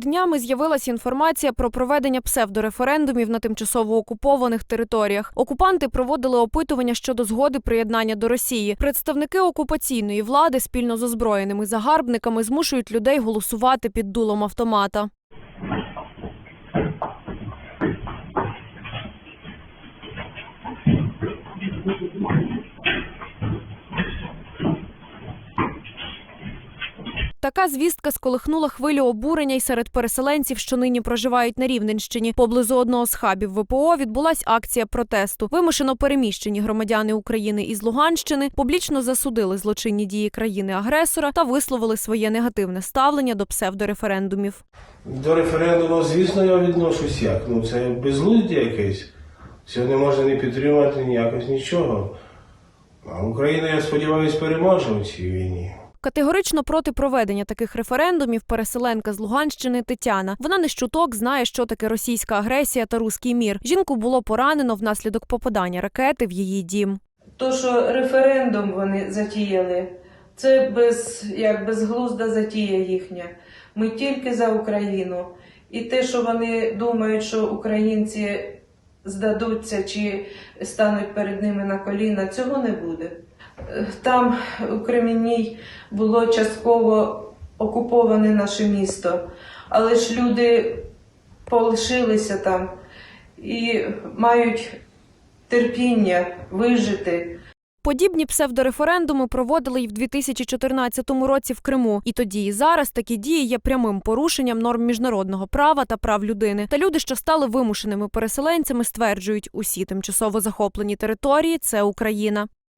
Днями з'явилася інформація про проведення псевдореферендумів на тимчасово окупованих територіях. Окупанти проводили опитування щодо згоди приєднання до Росії. Представники окупаційної влади спільно з озброєними загарбниками змушують людей голосувати під дулом автомата. Така звістка сколихнула хвилю обурення й серед переселенців, що нині проживають на Рівненщині. Поблизу одного з хабів ВПО відбулась акція протесту. Вимушено переміщені громадяни України із Луганщини публічно засудили злочинні дії країни-агресора та висловили своє негативне ставлення до псевдореферендумів. До референдуму, звісно, я відношусь як. Ну це безглуздя якесь. Цього не можна не підтримати ніякось нічого. А Україна, я сподіваюся, переможе у цій війні. Категорично проти проведення таких референдумів переселенка з Луганщини Тетяна. Вона не щуток знає, що таке російська агресія та руський мір. Жінку було поранено внаслідок попадання ракети в її дім. То, що референдум вони затіяли, це без, як безглузда затія їхня. Ми тільки за Україну. І те, що вони думають, що українці здадуться чи стануть перед ними на коліна, цього не буде. Там у Кремінній було частково окуповане наше місто, але ж люди полишилися там і мають терпіння вижити. Подібні псевдореферендуми проводили й в 2014 році в Криму. І тоді, і зараз такі дії є прямим порушенням норм міжнародного права та прав людини. Та люди, що стали вимушеними переселенцями, стверджують, усі тимчасово захоплені території це Україна.